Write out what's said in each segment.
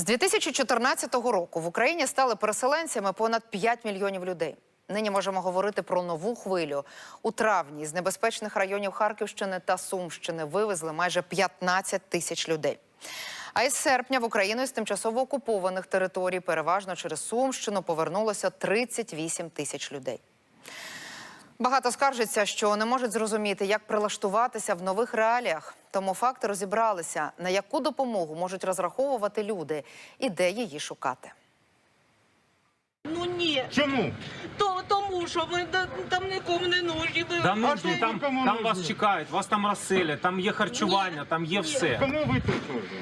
З 2014 року в Україні стали переселенцями понад 5 мільйонів людей. Нині можемо говорити про нову хвилю. У травні з небезпечних районів Харківщини та Сумщини вивезли майже 15 тисяч людей. А із серпня в Україну з тимчасово окупованих територій, переважно через Сумщину, повернулося 38 тисяч людей. Багато скаржиться, що не можуть зрозуміти, як прилаштуватися в нових реаліях. Тому факти розібралися, на яку допомогу можуть розраховувати люди і де її шукати. Ну ні, Чому? то тому що ви да- там нікому не нужні. Ви Да ну А ви там, кому там вас чекають, вас там розселять, там є харчування, там є все. Кому ви тут нужні?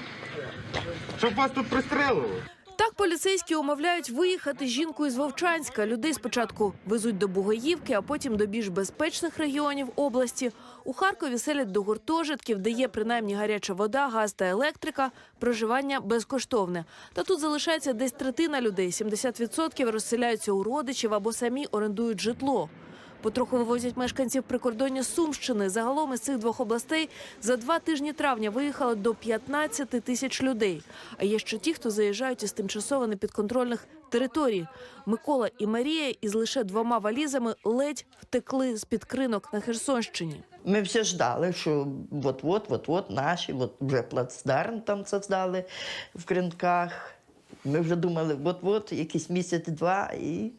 Щоб вас тут пристрелили? Так поліцейські умовляють виїхати жінку із Вовчанська. Людей спочатку везуть до Бугаївки, а потім до більш безпечних регіонів області. У Харкові селять до гуртожитків, де є принаймні гаряча вода, газ та електрика. Проживання безкоштовне. Та тут залишається десь третина людей. 70% розселяються у родичів або самі орендують житло. Потроху вивозять мешканців прикордоння Сумщини. Загалом із цих двох областей за два тижні травня виїхало до 15 тисяч людей. А є ще ті, хто заїжджають із тимчасово непідконтрольних територій. Микола і Марія із лише двома валізами ледь втекли з під кринок на Херсонщині. Ми всі ждали, що от-от, от-от наші, от вже плацдарм там создали в кринках. Ми вже думали, от-от, якийсь місяць-два, і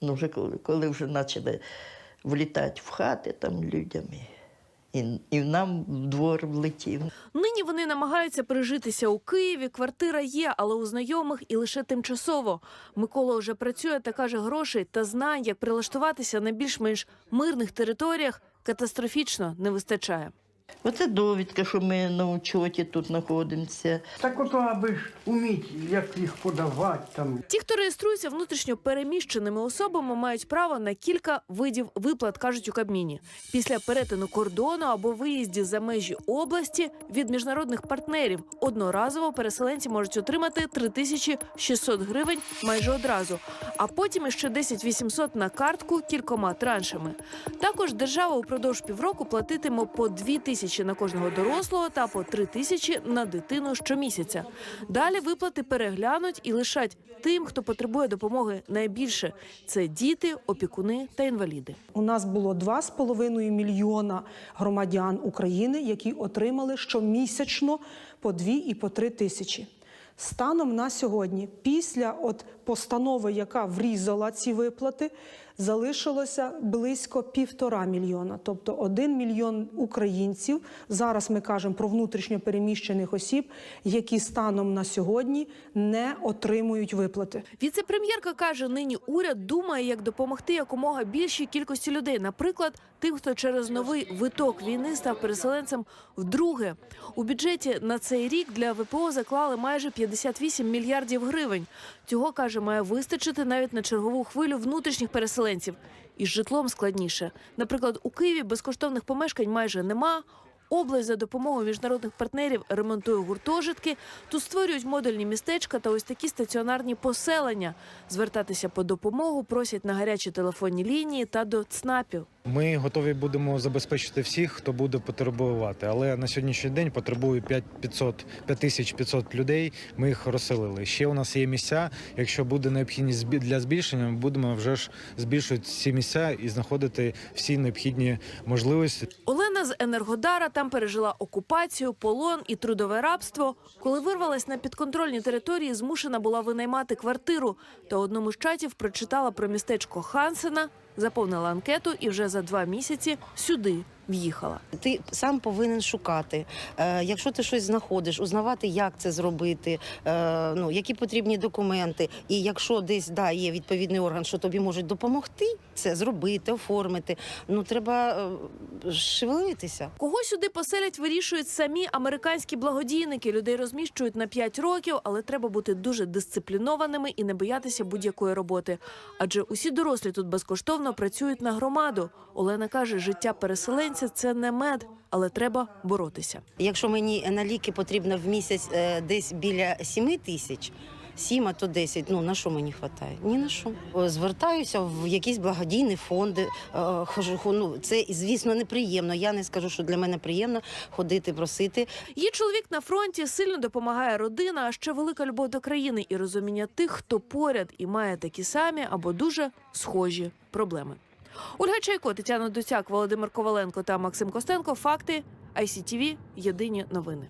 ну, вже коли, коли вже почали влітати в хати там людям, і, і нам в двор влетів. Нині вони намагаються прижитися у Києві. Квартира є, але у знайомих і лише тимчасово. Микола вже працює та каже, грошей та знань, як прилаштуватися на більш-менш мирних територіях, катастрофічно не вистачає. Оце довідка, що ми на учоті тут знаходимося. Так ото, аби ж уміти, як їх подавати там. Ті, хто реєструється внутрішньо переміщеними особами, мають право на кілька видів виплат, кажуть у Кабміні. Після перетину кордону або виїзді за межі області від міжнародних партнерів одноразово переселенці можуть отримати 3600 гривень майже одразу, а потім іще 10 800 на картку кількома траншами. Також держава упродовж півроку платитиме по 2 тисячі на кожного дорослого та по 3 тисячі на дитину щомісяця. Далі виплати переглянуть і лишать тим, хто потребує допомоги найбільше. Це діти, опікуни та інваліди. У нас було 2,5 мільйона громадян України, які отримали щомісячно по 2 і по 3 тисячі. Станом на сьогодні, після от постанови, яка врізала ці виплати, залишилося близько півтора мільйона, тобто один мільйон українців. Зараз ми кажемо про внутрішньо переміщених осіб, які станом на сьогодні не отримують виплати. Віце-прем'єрка каже, нині уряд думає, як допомогти якомога більшій кількості людей, наприклад, тим, хто через новий виток війни став переселенцем вдруге. У бюджеті на цей рік для ВПО заклали майже 58 мільярдів гривень. Цього каже, має вистачити навіть на чергову хвилю внутрішніх переселенців. Із житлом складніше. Наприклад, у Києві безкоштовних помешкань майже нема. Область за допомогою міжнародних партнерів ремонтує гуртожитки. Тут створюють модульні містечка та ось такі стаціонарні поселення. Звертатися по допомогу просять на гарячі телефонні лінії та до ЦНАПів. Ми готові будемо забезпечити всіх, хто буде потребувати. Але на сьогоднішній день потребує 5500, 5500 людей. Ми їх розселили. Ще у нас є місця. Якщо буде необхідність для збільшення, ми будемо вже ж збільшувати ці місця і знаходити всі необхідні можливості. Олена з Енергодара там пережила окупацію, полон і трудове рабство. Коли вирвалась на підконтрольні території, змушена була винаймати квартиру. Та одному з чатів прочитала про містечко Хансена, заповнила анкету і вже за два місяці сюди в'їхала. Ти сам повинен шукати. Е, якщо ти щось знаходиш, узнавати, як це зробити, е, ну які потрібні документи. І якщо десь да, є відповідний орган, що тобі можуть допомогти це зробити, оформити. Ну треба е, шевелитися. Кого сюди поселять, вирішують самі американські благодійники. Людей розміщують на 5 років, але треба бути дуже дисциплінованими і не боятися будь-якої роботи. Адже усі дорослі тут безкоштовно працюють на громаду. Олена каже, життя переселенця це не мед, але треба боротися. Якщо мені на ліки потрібно в місяць е, десь біля 7 тисяч. 7, а то 10. Ну на що мені вистачає? Ні на що. Звертаюся в якісь благодійні фонди. е, Хожу, ну, це, звісно, неприємно. Я не скажу, що для мене приємно ходити, просити. Її чоловік на фронті сильно допомагає родина, а ще велика любов до країни і розуміння тих, хто поряд і має такі самі або дуже схожі проблеми. Ольга Чайко, Тетяна Дусяк, Володимир Коваленко та Максим Костенко. Факти ICTV. Єдині новини.